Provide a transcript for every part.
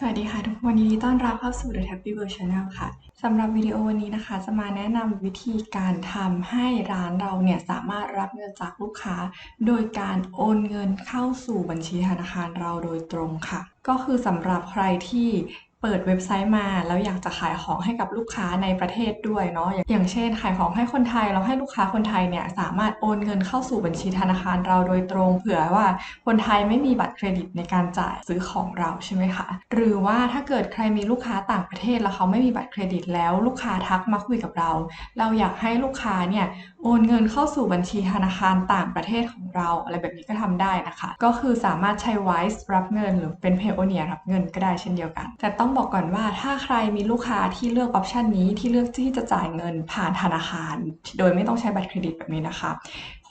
สวัสดีค่ะทุกคน ยินดีต้อนรับเข้าสู่ The Happy World Channel ค่ะสำหรับวิดีโอวันนี้นะคะ จะมาแนะนำวิธีการทำให้ร้านเราเนี่ยสามารถรับเงินจากลูกค้า โดยการโอนเงินเข้าสู่บัญชีธนาคารเราโดยตรงค่ะ ก็คือสำหรับใครที่ เปิดเว็บไซต์มาแล้วอยากจะขายของให้กับลูกค้าในประเทศด้วยเนาะอย่างเช่น ขายของให้คนไทยเราให้ลูกค้าคนไทยเนี่ยสามารถโอนเงินเข้าสู่บัญชีธนาคารเราโดยตรงเผื่อว่าคนไทยไม่มีบัตรเครดิตในการจ่ายซื้อของเราใช่ไหมคะหรือว่าถ้าเกิดใครมีลูกค้าต่างประเทศแล้วเขาไม่มีบัตรเครดิตแล้วลูกค้าทักมาคุยกับเรา เราอยากให้ลูกค้าเนี่ยโอนเงินเข้าสู่บัญชีธนาคารต่างประเทศของเราอะไรแบบนี้ก็ทำได้นะคะ ก็คือสามารถใช้ Wise รับเงิน หรือเป็น Payoneer รับเงินก็ได้เช่นเดียวกันแต่ต้ององบอกก่อนว่า ถ้าใครมีลูกค้าที่เลือกออปชันนี้ที่เลือกที่จะจ่ายเงินผ่านธนาคาร โดยไม่ต้องใช้บัตรเครดิตแบบนี้นะคะ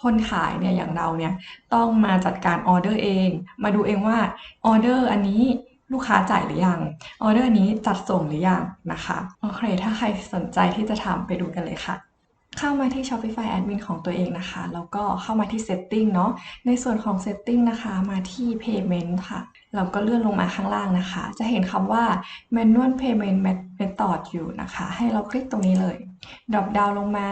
คนขายเนี่ยอย่างเราเนี่ยต้องมาจัดการออเดอร์เอง มาดูเองว่าออเดอร์อันนี้ลูกค้าจ่ายหรือยังออเดอร์นี้จัดส่งหรือยังนะคะโอเคถ้าใครสนใจที่จะทำไปดูกันเลยค่ะ เข้ามาที่ Shopify Admin ของตัวเองนะคะ แล้วก็เข้ามาที่ Setting เนาะในส่วนของ Setting นะคะมาที่ Payment ค่ะเราก็เลื่อนลงมาข้างล่างนะคะ จะเห็นคำว่า Manual Payment Method อยู่นะคะ ให้เราคลิกตรงนี้เลยดรอปดาวลงมา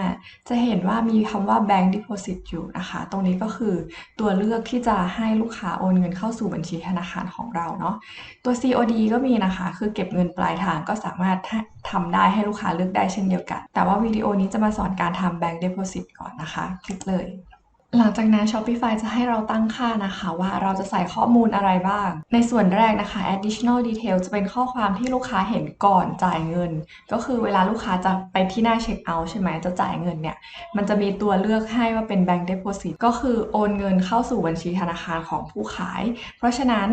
จะเห็นว่ามีคำว่า Bank Deposit อยู่นะคะ ตรงนี้ก็คือตัวเลือกที่จะให้ลูกค้าโอนเงินเข้าสู่บัญชีธนาคารของเราเนาะ ตัว COD ก็มีนะคะ คือเก็บเงินปลายทางก็สามารถทำได้ให้ลูกค้าเลือกได้เช่นเดียวกัน แต่ว่าวิดีโอนี้จะมาสอนการทำ Bank Deposit ก่อนนะคะ คลิกเลย หลังจากนั้น Shopify จะให้เราตั้งค่านะคะว่าเราจะใส่ข้อมูลอะไรบ้าง ในส่วนแรกนะคะ additional detail จะเป็นข้อความที่ลูกค้าเห็นก่อนจ่ายเงิน ก็คือเวลาลูกค้าจะไปที่หน้าเช็คเอาท์ใช่ไหมจะจ่ายเงินเนี่ย มันจะมีตัวเลือกให้ว่าเป็น bank deposit ก็คือโอนเงินเข้าสู่บัญชีธนาคารของผู้ขาย เพราะฉะนั้น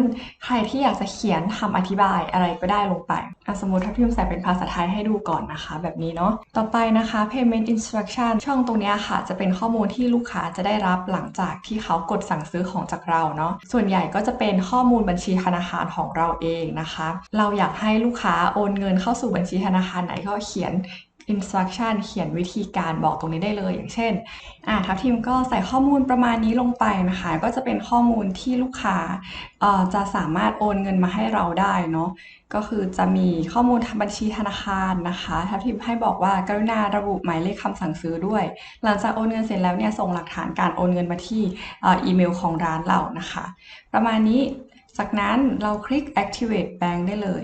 ใครที่อยากจะเขียนคำอธิบายอะไรก็ได้ลงไปสมมติถ้าพิมพ์ใส่เป็นภาษาไทยให้ดูก่อนนะคะ แบบนี้เนาะต่อไปนะคะ payment instruction ช่องตรงนี้ค่ะ จะเป็นข้อมูลที่ลูกค้าจะได้รับหลังจากที่เขากดสั่งซื้อของจากเราเนาะส่วนใหญ่ก็จะเป็นข้อมูลบัญชีธนาคารของเราเองนะคะ เราอยากให้ลูกค้าโอนเงินเข้าสู่บัญชีธนาคารไหนก็เขียน instruction เขียนวิธีการบอกตรงนี้ได้เลย อย่างเช่นอ่าทัพทีมก็ใส่ข้อมูลประมาณนี้ลงไปนะคะ ก็จะเป็นข้อมูลที่ลูกค้าจะสามารถโอนเงินมาให้เราได้เนาะก็คือจะมีข้อมูลทางบัญชีธนาคารนะคะทัพทีมให้บอกว่ากรุณาระบุหมายเลขคำสั่งซื้อด้วย หลังจากโอนเงินเสร็จแล้วเนี่ยส่งหลักฐานการโอนเงินมาที่อีเมลของร้านเรานะคะ ประมาณนี้จากนั้นเราคลิก activate bank ได้เลย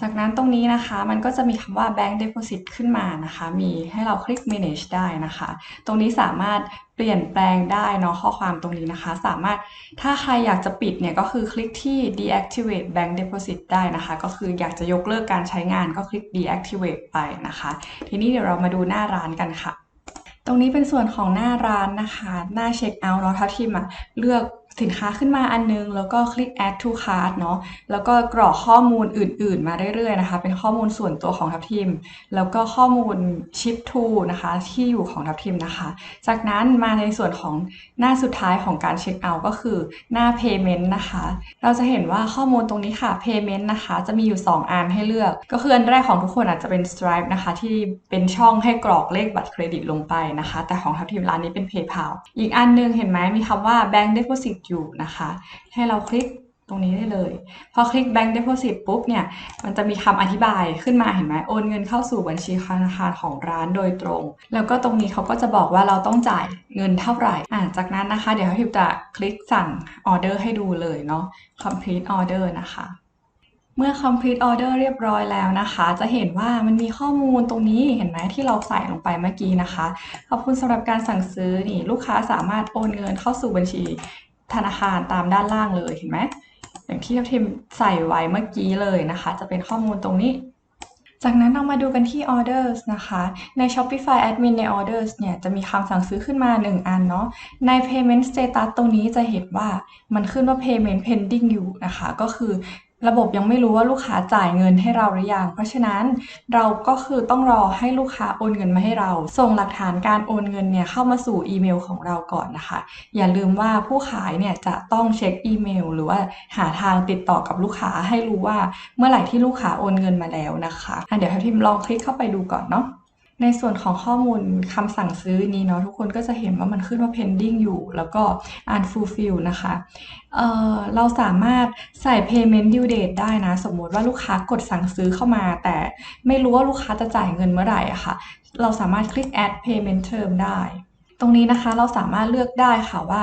จากนั้นตรงนี้นะคะมันก็จะมีคำว่า bank deposit ขึ้นมานะคะ มีให้เราคลิก manage ได้นะคะ ตรงนี้สามารถเปลี่ยนแปลงได้เนาะข้อความตรงนี้นะคะ สามารถถ้าใครอยากจะปิดเนี่ยก็คือคลิกที่ deactivate bank deposit ได้นะคะ ก็คืออยากจะยกเลิกการใช้งานก็คลิก deactivate ไปนะคะ ทีนี้เดี๋ยวเรามาดูหน้าร้านกันค่ะ ตรงนี้เป็นส่วนของหน้าร้านนะคะ หน้าเช็คเอาท์เนาะถ้าทีมอะเลือก สินค้าขึ้นมาอันนึง แล้วก็คลิก add to cart เนาะแล้วก็กรอกข้อมูลอื่น ๆ มาเรื่อยๆนะคะ เป็นข้อมูลส่วนตัวของทัพทีม แล้วก็ข้อมูล ship to นะคะที่อยู่ของทัพทีมนะคะ จากนั้นมาในส่วนของหน้าสุดท้ายของการเช็คเอาท์ก็คือหน้า payment นะคะ เราจะเห็นว่าข้อมูลตรงนี้ค่ะ payment นะคะ จะมีอยู่ 2 อันให้เลือก ก็คืออันแรกของทุกคนอาจจะเป็น stripe นะคะ ที่เป็นช่องให้กรอกเลขบัตรเครดิตลงไปนะคะ แต่ของทัพทีมร้านนี้เป็น PayPal อีกอันนึงเห็นไหมมีคำว่า bank deposit อยู่นะคะ ให้เราคลิกตรงนี้ได้เลย พอคลิก Bank Deposit ปุ๊บเนี่ย มันจะมีคำอธิบายขึ้นมาเห็นไหมโอนเงินเข้าสู่บัญชีธนาคารของร้านโดยตรง แล้วก็ตรงนี้เขาก็จะบอกว่าเราต้องจ่ายเงินเท่าไหร่ อ่าจากนั้นนะคะ เดี๋ยวทิวจะคลิกสั่งออเดอร์ให้ดูเลยเนาะ complete order นะคะ เมื่อ complete order เรียบร้อยแล้วนะคะ จะเห็นว่ามันมีข้อมูลตรงนี้เห็นไหมที่เราใส่ลงไปเมื่อกี้นะคะ ขอบคุณสำหรับการสั่งซื้อนี่ลูกค้าสามารถโอนเงินเข้าสู่บัญชี ธนาคารตามด้านล่างเลยเห็นไหมอย่างที่ทีมใส่ไว้เมื่อกี้เลยนะคะ จะเป็นข้อมูลตรงนี้ จากนั้นเรามาดูกันที่ orders นะคะ ใน Shopify Admin ใน orders เนี่ยจะมีคำสั่งซื้อขึ้นมา 1 อันเนาะ ใน payment status ตรงนี้จะเห็นว่ามันขึ้นว่า payment pending อยู่นะคะ ก็คือ ระบบยังไม่รู้ว่าลูกค้าจ่ายเงินให้เราหรือยัง เพราะฉะนั้นเราก็คือต้องรอให้ลูกค้าโอนเงินมาให้เรา ส่งหลักฐานการโอนเงินเนี่ยเข้ามาสู่อีเมลของเราก่อนนะคะ อย่าลืมว่าผู้ขายเนี่ยจะต้องเช็คอีเมล หรือว่าหาทางติดต่อกับลูกค้าให้รู้ว่าเมื่อไหร่ที่ลูกค้าโอนเงินมาแล้วนะคะะเดี๋ยวให้พิมพ์ลองคลิกเข้าไปดูก่อนเนาะ ในส่วนของข้อมูลคำสั่งซื้อนี้เนาะทุกคนก็จะเห็นว่ามันขึ้นว่า pending อยู่ แล้วก็ unfulfill นะคะเเราสามารถใส่ payment due date ได้นะ สมมติว่าลูกค้ากดสั่งซื้อเข้ามา แต่ไม่รู้ว่าลูกค้าจะจ่ายเงินเมื่อไหร่อะค่ะ เราสามารถคลิก add payment term ได้ ตรงนี้นะคะเราสามารถเลือกได้ค่ะว่า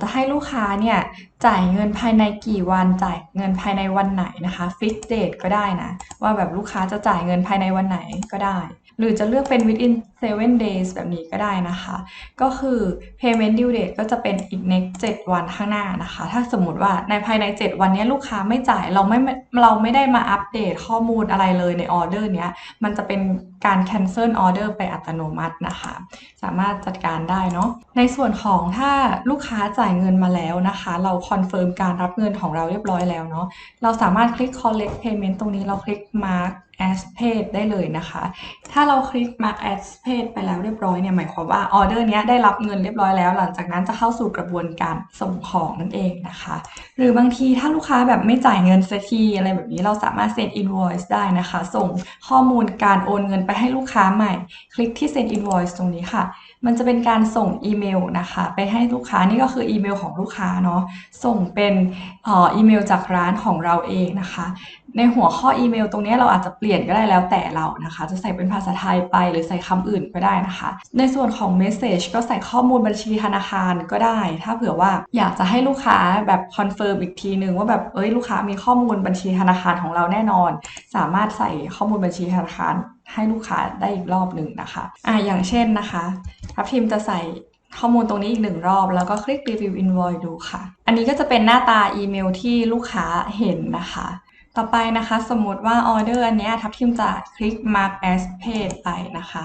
จะให้ลูกค้าเนี่ยจ่ายเงินภายในกี่วันจ่ายเงินภายในวันไหนนะคะ fix date ก็ได้นะ ว่าแบบลูกค้าจะจ่ายเงินภายในวันไหนก็ได้ หรือจะเลือกเป็น within 7 days แบบนี้ก็ได้นะคะ ก็คือ payment due date ก็จะเป็นอีก next 7 วันข้างหน้านะคะ ถ้าสมมติว่าในภายใน 7 วันนี้ลูกค้าไม่จ่ายเราไม่เราไม่ได้มาอัปเดตข้อมูลอะไรเลยในออเดอร์เนี้ยมันจะเป็นการ cancel order ไปอัตโนมัตินะคะ สามารถจัดการได้เนาะในส่วนของถ้าลูกค้าจ่ายเงินมาแล้วนะคะ เราคอนเฟิร์มการรับเงินของเราเรียบร้อยแล้วเนาะเราสามารถคลิก collect payment ตรงนี้เราคลิก mark as paid ได้เลยนะคะ ถ้าเราคลิก mark as paid ไปแล้วเรียบร้อยเนี่ยหมายความว่าออเดอร์เนี้ยได้รับเงินเรียบร้อยแล้ว หลังจากนั้นจะเข้าสู่กระบวนการส่งของนั่นเองนะคะ หรือบางทีถ้าลูกค้าแบบไม่จ่ายเงินสักทีอะไรแบบนี้เราสามารถ send invoice ได้นะคะ ส่งข้อมูลการโอนเงินไปให้ลูกค้าใหม่ คลิกที่ send invoice ตรงนี้ค่ะ มันจะเป็นการส่งอีเมลนะคะ ไปให้ลูกค้านี่ก็คืออีเมลของลูกค้าเนาะส่งเป็นอออีเมลจากร้านของเราเองนะคะ ในหัวข้ออีเมลตรงนี้เราอาจจะเปลี่ยนก็ได้แล้วแต่เรานะคะ จะใส่เป็นภาษาไทยไปหรือใส่คำอื่นก็ได้นะคะ ในส่วนของ Message ก็ใส่ข้อมูลบัญชีธนาคารก็ได้ ถ้าเผื่อว่าอยากจะให้ลูกค้าแบบคอนเฟิร์มอีกทีนึงว่าแบบเอ้ยลูกค้ามีข้อมูลบัญชีธนาคารของเราแน่นอน สามารถใส่ข้อมูลบัญชีธนาคาร ให้ลูกค้าได้อีกรอบหนึ่งนะคะอ่าอย่างเช่นนะคะทัพทีมจะใส่ข้อมูลตรงนี้อีกหนึ่งรอบ แล้วก็คลิก review invoice ดูค่ะ อันนี้ก็จะเป็นหน้าตาอีเมลที่ลูกค้าเห็นนะคะ ต่อไปนะคะ สมมติว่าออเดอร์อันนี้ทัพทีมจะคลิก mark as paid ไปนะคะ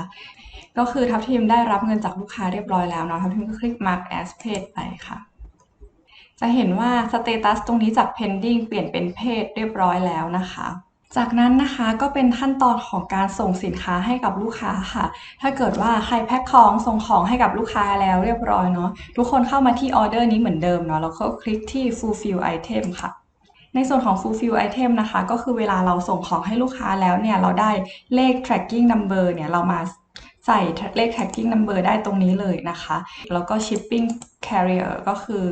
ก็คือทัพทีมได้รับเงินจากลูกค้าเรียบร้อยแล้วเนาะทัพทีมก็คลิก mark as paid ไปค่ะ จะเห็นว่าสเตตัสตรงนี้จาก pending เปลี่ยนเป็น paid เรียบร้อยแล้วนะคะ จากนั้นนะคะก็เป็นขั้นตอนของการส่งสินค้าให้กับลูกค้าค่ะ ถ้าเกิดว่าใครแพ็คของส่งของให้กับลูกค้าแล้วเรียบร้อยเนาะทุกคนเข้ามาที่ออเดอร์นี้เหมือนเดิมเนาะแล้วก็คลิกที่ fulfill item ค่ะ ในส่วนของ fulfill item นะคะ ก็คือเวลาเราส่งของให้ลูกค้าแล้วเนี่ยเราได้เลข tracking number เนี่ยเรามาใส่เลข tracking number ได้ตรงนี้เลยนะคะ แล้วก็ shipping carrier ก็คือ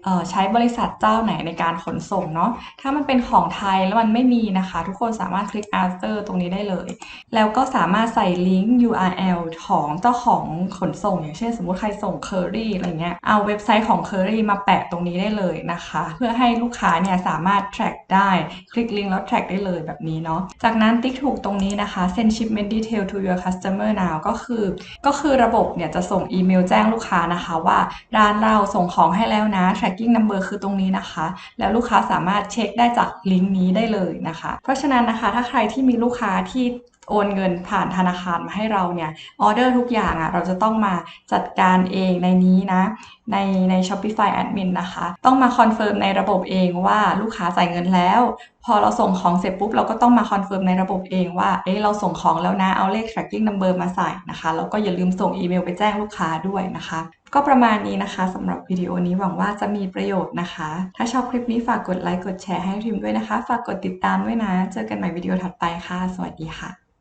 เใช้บริษัทเจ้าไหนในการขนส่งเนาะ ถ้ามันเป็นของไทยแล้วมันไม่มีนะคะ ทุกคนสามารถคลิก after ตรงนี้ได้เลย แล้วก็สามารถใส่ลิงก์ URL ของเจ้าของขนส่ง อย่างเช่นสมมติใครส่ง Curry อะไรเงี้ย เอาเว็บไซต์ของ Curry มาแปะตรงนี้ได้เลยนะคะ เพื่อให้ลูกค้าเนี่ยสามารถ track ได้ คลิกลิงก์แล้ว track ได้เลยแบบนี้เนาะ จากนั้นติ๊กถูกตรงนี้นะคะ send shipment detail to your customer now ก็คือ ก็คือระบบเนี่ยจะส่งอีเมลแจ้งลูกค้านะคะว่าร้านเราส่งของให้แล้วนะ track tracking number คือตรงนี้นะคะ แล้วลูกค้าสามารถเช็คได้จากลิงก์นี้ได้เลยนะคะ เพราะฉะนั้นนะคะถ้าใครที่มีลูกค้าที่โอนเงินผ่านธนาคารมาให้เราเนี่ยออเดอร์ทุกอย่างอะ่ะเราจะต้องมาจัดการเองในนี้นะในใน Shopify Admin นะคะ ต้องมาคอนเฟิร์มในระบบเองว่าลูกค้าจ่ายเงินแล้ว พอเราส่งของเสร็จปุ๊บเราก็ต้องมาคอนเฟิร์มในระบบเองว่า เอ้เราส่งของแล้วนะ เอาเลข tracking number มาใส่นะคะ แล้วก็อย่าลืมส่งอีเมลไปแจ้งลูกค้าด้วยนะคะ ก็ประมาณนี้นะคะสำหรับวิดีโอนี้หวังว่าจะมีประโยชน์นะคะ ถ้าชอบคลิปนี้ฝากกดไลค์ กดแชร์ให้ทีมด้วยนะคะ ฝากกดติดตามด้วยนะ เจอกันใหม่วิดีโอถัดไปค่ะ สวัสดีค่ะ